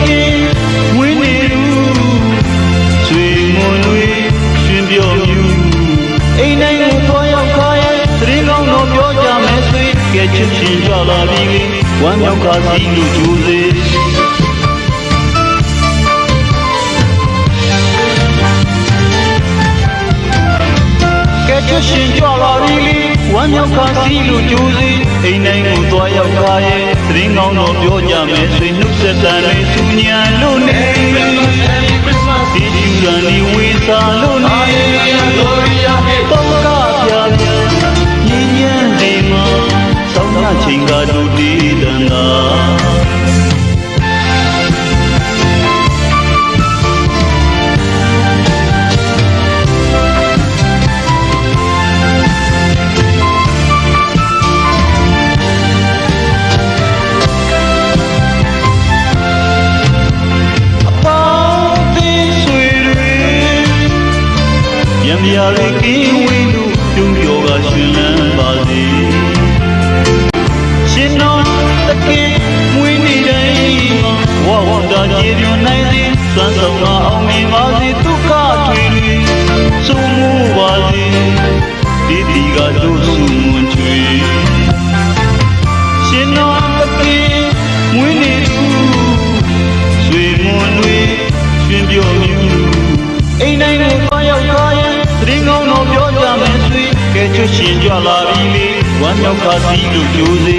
ခင်ဝင်းနေလူဆွေမွန်တွေရှင်ပြောမြူအိမ်တိုင်းကိုသွားရောက်ခါရဲ့သတရင်ကောင်းတော်ပြောကြမယ်ဆွေကဲချစ်ရှင်ကြလာပြီလေဝမ်းမြောက်ခါစီလူကျူစေကဲချစ်ရှင်ကြလာပြီလေ ဝမ်းမြောက်ခါစီလူကျူစေအိမ်တိုင်းကိုသွားရောက်ခါရဲ့သတရင်ကောင်းတော်ပြောကြမယ်ဆွေနှုတ်ဆက်တန်လေးသူညာလို့နေဒီကျူရန်ဒီဝေစာလို့နေ ရံပြားလေးကင်းဝေးလို့ပြုံးကျော်ကရှင်လန်းပါစေရှင်တော်တခင်မွေးနေ့တိုင်းမှာဝဝန္တာကျေပြွန်နိုင်စေစွမ်းဆောင်ကအောင်မြင်ပါစေဒုက္ခတွေတွေဆုံးမှုပါစေဒီဒီကတို့ဆုမွန်ချွေရှင်တော်တခင်မွေးနေ့သူဆွေမွန်တွေရှင်ပြောမြူအိမ်တိုင်းကိုသွားရောက်သွားရင် သတရင်ကောင်းတော်ပြောကြမယ်ဆွေကဲချွတ်ရှင်ကြလာပြီလေဝမ်းမြောက်ခါစီလို့ကြိုးစေ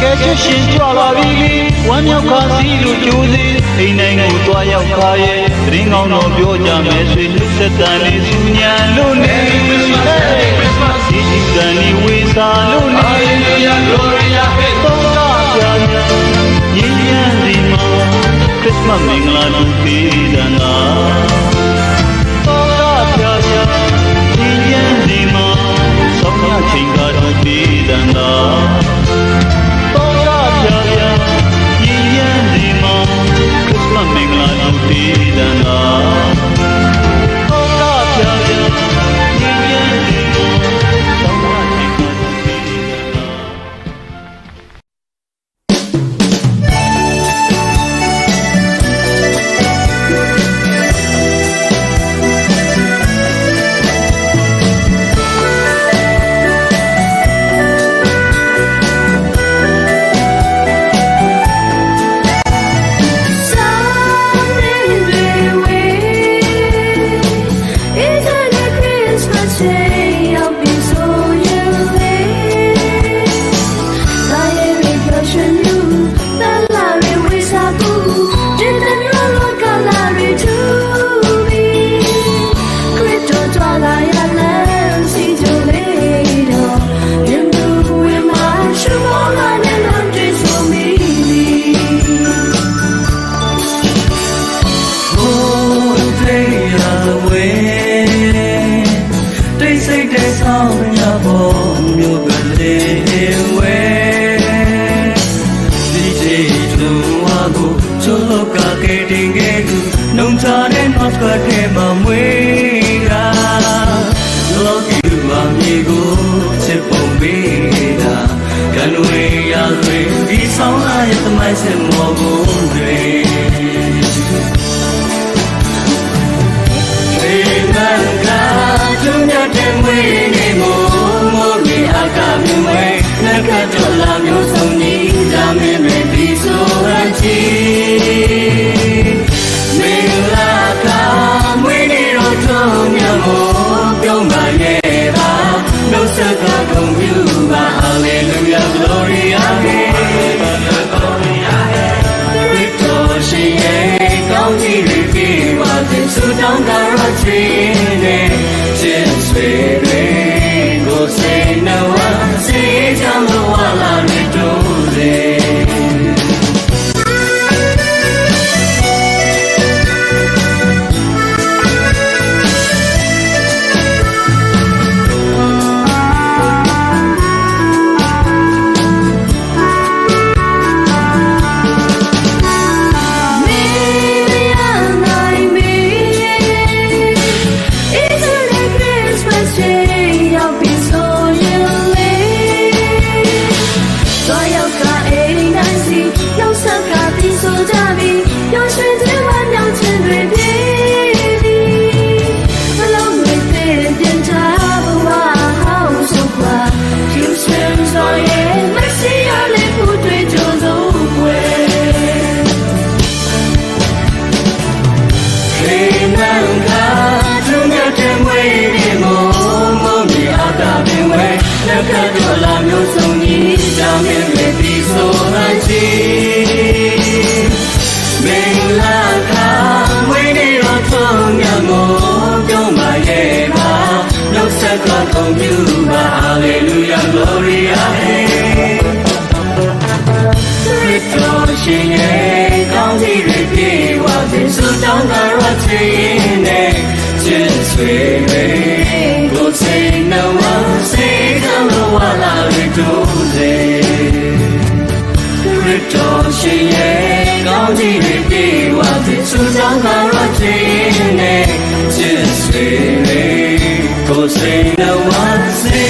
ကဲချွတ်ရှင်ကြလာပြီလေဝမ်းမြောက်ခါစီလို့ကြိုးစေအိမ်တိုင်းကိုသွားရောက်ခါရဲ့သတရင်ကောင်းတော်ပြောကြမယ်ဆွေနှုတ်ဆက်တန်လေးသူညာလို့နေဒီဒီကံဒီဝေစာလို့နေ Gloria, တော့ကပြာညာ ရင်းရန်ဒီမှာခရစ်မတ်မင်္ဂလာတို့ပေးဒနာတော့ မြေကိုချစ်ပုံပေးတာကံဝေးရသွေးဒီဆောင်လာရဲ့သမိုင်းစင်မောကိုတွေေမန်ကကျုံရတဲ့မွေးနေမို့မိုးရီအကမြွေနှက်ခတ်တော်လာမျိုးစုံကြီးဒါမင်းပဲဒီဆိုရချီမင်္ဂလာကမွေးနေတော့ထုံးမြမို့ ခတ်တော်လာမျိုးစုံကြီးကြောင့်မင်းမေပြီးဆိုဟန်ချီမင်္ဂလာခါမွေးနေတော်ထုံးမြတ်မောပြုံးပါရဲ့ပါလောက်ဆက်ကကုန်ပြုပါ hallelujah gloria hey Christos ရှင်ရဲ့ကောင်းကြီးတွေပြေဝစေဆုတောင်းကြရခြင်းနဲ့ just sweet la riduze Rito shiye gaudi ripi wa tsuzang garotine Jisri ko se na watsi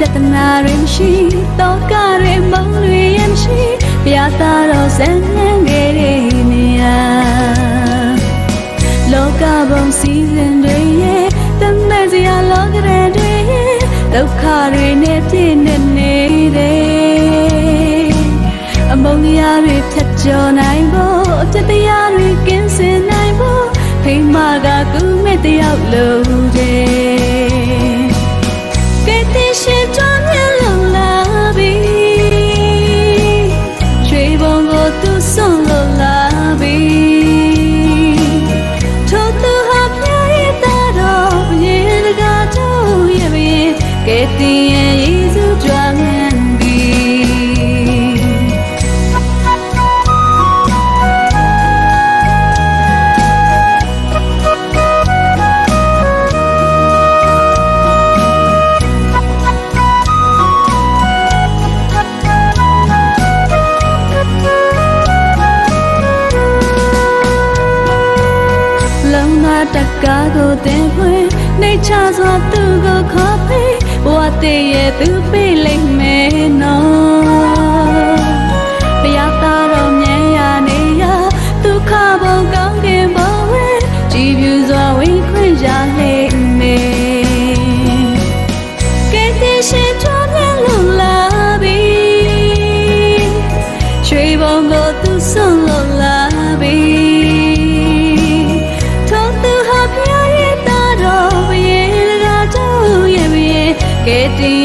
ပြဿနာတွေမရှိတော့ကတွေမုန်းတွေရမရှိပြာသာတော့စံနှံခဲ့တဲ့နေရာလောကဘုံစည်းစိမ်တွေရဲ့တမန်စရာလောကရန်တွေရဲ့ဒုက္ခတွေနဲ့ပြည့်နေနေတယ်အမုန်းတရားတွေဖြတ်ကျော်နိုင်ဖို့အပြစ်တရားတွေကင်းစင်နိုင်ဖို့ဖိမကကူမဲ့တယောက်လို့တဲ့ တကားကိုတင်ဖွင့်နှိတ်ချစွာသူ့ကိုခေါ်ဖေးဘဝတည်းရဲ့သူပေးလိုက်မယ်နော် သူ